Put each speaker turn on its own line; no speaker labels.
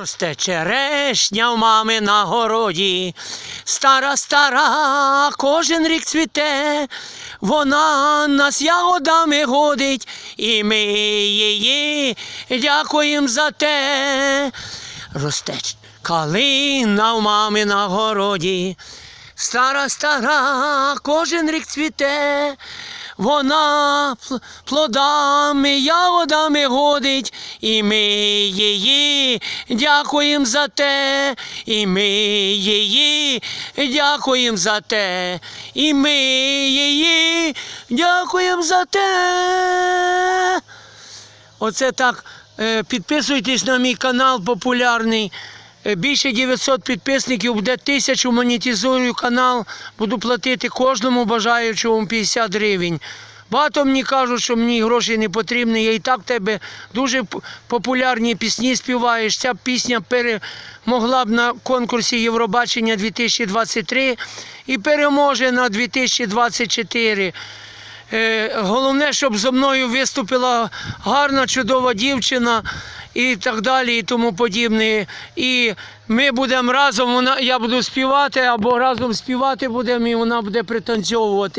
Росте черешня в мами на городі, стара, стара, кожен рік цвіте, вона нас ягодами годить, і ми її дякуємо за те. Росте калина в мами на городі, стара, стара, кожен рік цвіте, вона плодами, ягодами годить, і ми її дякуємо за те, і ми її дякуємо за те, і ми її дякуємо за те. Оце так. Е, Підписуйтесь на мій канал популярний. Е, Більше 900 підписників, буде тисячу монетизую канал. Буду платити кожному бажаючому 50 гривень. Багато мені кажуть, що мені гроші не потрібні. Я і так тебе дуже популярні пісні співаєш. Ця пісня перемогла б на конкурсі Євробачення 2023 і переможе на 2024. Е, Головне, щоб зо мною виступила гарна, чудова дівчина і так далі, і тому подібне. І ми будемо разом, вона, я буду співати, або разом співати будемо, і вона буде пританцьовувати.